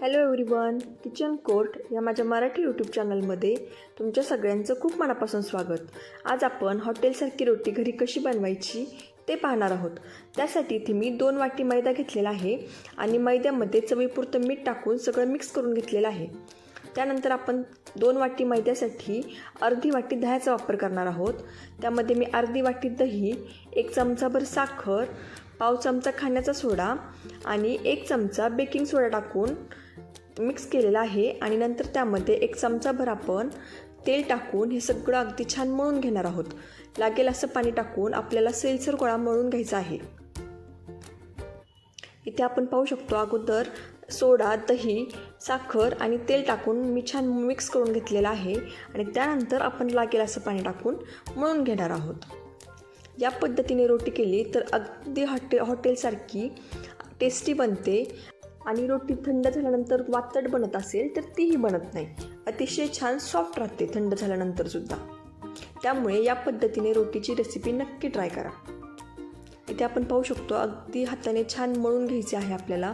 Hello everyone kitchen court या माझ्या Marathi YouTube चॅनलमध्ये तुमच्या सगळ्यांचं खूप मनापासून स्वागत. आज आपण हॉटेलसारखी रोटी घरी कशी बनवायची ते पाहणार आहोत. त्यासाठी इथे मी दोन वाटी मैदा घेतलेला आहे आणि मैद्यामध्ये चवीपुरतं मीठ टाकून सगळं मिक्स करून घेतलेलं आहे. त्यानंतर आपण दोन वाटी मैद्यासाठी अर्धी वाटी दह्याचा वापर करणार आहोत. त्यामध्ये मी अर्धी वाटी दही एक चमचाभर साखर पाव चमचा खाण्याचा सोडा आणि एक चमचा बेकिंग सोडा टाकून मिक्स केलेला आहे आणि नंतर त्यामध्ये एक चमचाभर आपण तेल टाकून हे सगळं अगदी छान मळून घेणार आहोत. लागेल असं पाणी टाकून आपल्याला सेलसर गोळा मळून घ्यायचा आहे. इथे आपण पाहू शकतो अगोदर सोडा दही साखर आणि तेल टाकून मी छान मिक्स करून घेतलेलं आहे आणि त्यानंतर आपण लागेल असं पाणी टाकून मळून घेणार आहोत. या पद्धतीने रोटी केली तर अगदी हॉटे हॉटेलसारखी टेस्टी बनते आणि रोटी थंड झाल्यानंतर वातड बनत असेल तर तीही बनत नाही. अतिशय छान सॉफ्ट राहते थंड झाल्यानंतरसुद्धा त्यामुळे या पद्धतीने रोटीची रेसिपी नक्की ट्राय करा. इथे आपण पाहू शकतो अगदी हाताने छान मळून घ्यायचे आहे आपल्याला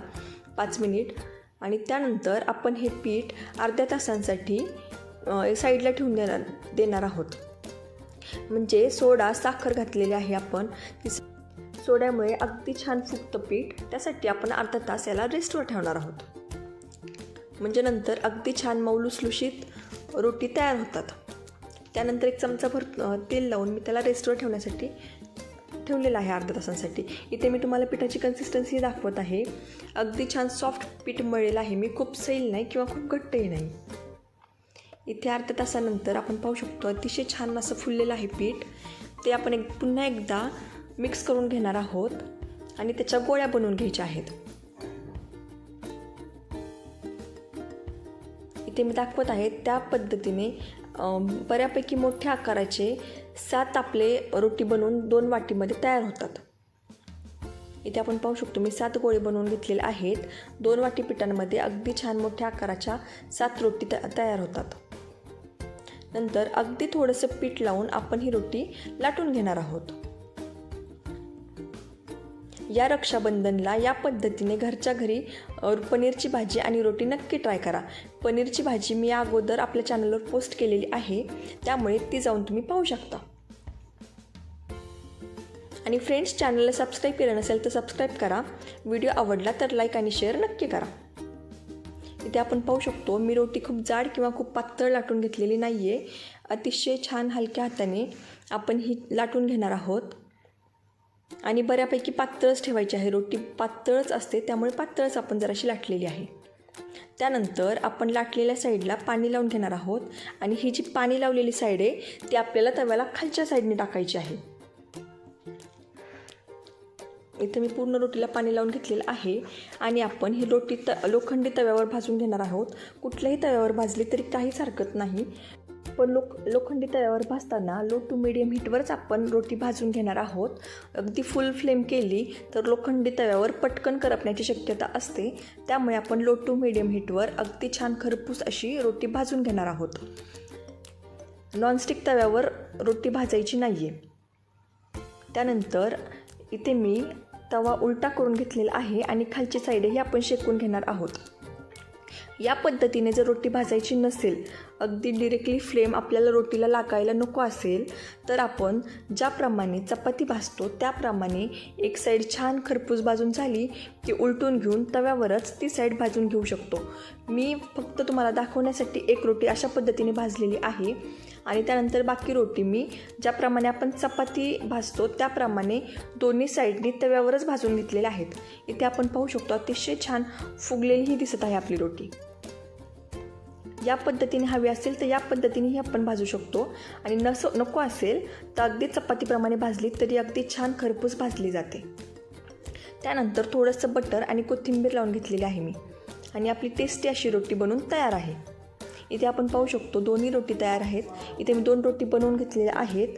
पाच मिनिट आणि त्यानंतर आपण हे पीठ अर्ध्या तासांसाठी साईडला ठेवून देणार देणार आहोत. म्हणजे सोडा साखर घातलेली आहे आपण. ती सोड्यामुळे अगदी छान फुगतं पीठ. त्यासाठी आपण अर्धा तास याला रेस्टवर ठेवणार आहोत. म्हणजे नंतर अगदी छान मऊ लुसलुशीत रोटी तयार होतात. त्यानंतर एक चमचाभर तेल लावून मी त्याला रेस्टवर ठेवण्यासाठी ठेवलेलं आहे अर्ध्या तासांसाठी. इथे मी तुम्हाला पिठाची कन्सिस्टन्सी दाखवत आहे. अगदी छान सॉफ्ट पीठ मळलेलं आहे. मी खूप सैल नाही किंवा खूप घट्टही नाही. इथे अर्ध्या तासानंतर आपण पाहू शकतो अतिशय छान असं फुललेलं आहे पीठ. ते आपण एक पुन्हा एकदा मिक्स करून घेणार आहोत आणि त्याच्या गोळ्या बनवून घ्यायच्या आहेत. इथे मी दाखवत आहे त्या पद्धतीने बऱ्यापैकी मोठ्या आकाराचे सात आपले रोटी बनवून दोन वाटीमध्ये तयार होतात. इथे आपण पाहू शकतो मी सात गोळे बनवून घेतलेले आहेत. दोन वाटी पिठांमध्ये अगदी छान मोठ्या आकाराच्या सात रोटी त तयार होतात. नंतर अगदी थोडंसं पीठ लावून आपण ही रोटी लाटून घेणार आहोत. या रक्षाबंधनला या पद्धतीने घरच्या घरी पनीरची भाजी आणि रोटी नक्की ट्राय करा. पनीरची भाजी मी अगोदर आपल्या चॅनलवर पोस्ट केलेली आहे. त्यामुळे ती जाऊन तुम्ही पाहू शकता. आणि फ्रेंड्स चॅनलला सबस्क्राईब केलं नसेल तर सबस्क्राईब करा. व्हिडिओ आवडला तर लाईक आणि शेअर नक्की करा. इथे आपण पाहू शकतो मी रोटी खूप जाड किंवा खूप पातळ लाटून घेतलेली नाही आहे अतिशय छान हलक्या हाताने आपण ही लाटून घेणार आहोत. आणि बऱ्यापैकी पातळच ठेवायची आहे. रोटी पातळच असते त्यामुळे पातळच आपण जराशी लाटलेली आहे. त्यानंतर आपण लाटलेल्या साईडला पाणी लावून घेणार आहोत. आणि ही जी पाणी लावलेली साईड आहे ती आपल्याला तव्याला खालच्या साईडने टाकायची आहे. इथे मी पूर्ण रोटीला पाणी लावून घेतलेलं आहे. आणि आपण ही रोटी त लोखंडी तव्यावर भाजून घेणार आहोत. कुठल्याही तव्यावर भाजली तरी काहीच हरकत नाही. पण लोक लोखंडी तव्यावर भाजताना लो टू मिडियम हीटवरच आपण रोटी भाजून घेणार आहोत. अगदी फुल फ्लेम केली तर लोखंडी तव्यावर पटकन करपण्याची शक्यता असते. त्यामुळे आपण लो टू मिडियम हीटवर अगदी छान खरपूस अशी रोटी भाजून घेणार आहोत. नॉनस्टिक तव्यावर रोटी भाजायची नाही आहे त्यानंतर इथे मी तवा उलटा करून घेतलेला आहे आणि खालची साईडही आपण शेकून घेणार आहोत. या पद्धतीने जर रोटी भाजायची नसेल अगदी डिरेक्टली फ्लेम आपल्याला रोटीला लागायला नको असेल तर आपण ज्याप्रमाणे चपाती भाजतो त्याप्रमाणे एक साईड छान खरपूस भाजून झाली की उलटून घेऊन तव्यावरच ती साईड भाजून घेऊ शकतो. मी फक्त तुम्हाला दाखवण्यासाठी एक रोटी अशा पद्धतीने भाजलेली आहे. आणि त्यानंतर बाकी रोटी मी ज्याप्रमाणे आपण चपाती भाजतो त्याप्रमाणे दोन्ही साईडनी तव्यावरच भाजून घेतलेल्या आहेत. इथे आपण पाहू शकतो अतिशय छान फुगलेलीही दिसत आहे आपली रोटी. या पद्धतीने हवी असेल तर या पद्धतीनेही आपण भाजू शकतो. आणि नसो नको असेल तर अगदी चपातीप्रमाणे भाजली तरी अगदी छान खरपूस भाजली जाते. त्यानंतर थोडंसं बटर आणि कोथिंबीर लावून घेतलेली आहे मी. आणि आपली टेस्टी अशी रोटी बनवून तयार आहे. इथे आपण पाहू शकतो दोन्ही रोटी तयार आहेत. इथे मी दोन रोटी बनवून घेतलेल्या आहेत.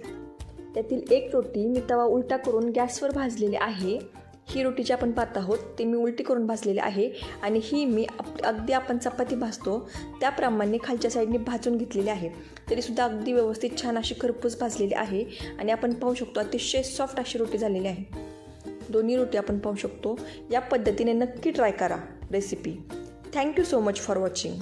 त्यातील एक रोटी मी तवा उलटा करून गॅसवर भाजलेली आहे. ही रोटी जी आपण पाहत आहोत. ते मी उलटी करून भाजलेली आहे आणि ही मी अगदी आपण चपाती भाजतो. त्याप्रमाणे खालच्या साईडने भाजून घेतलेली आहे. तरीसुद्धा अगदी व्यवस्थित छान अशी खरपूस भाजलेली आहे आणि आपण पाहू शकतो अतिशय सॉफ्ट अशी रोटी झालेली आहे. दोन्ही रोटी आपण पाहू शकतो. या पद्धतीने नक्की ट्राय करा recipe. Thank you so much for watching.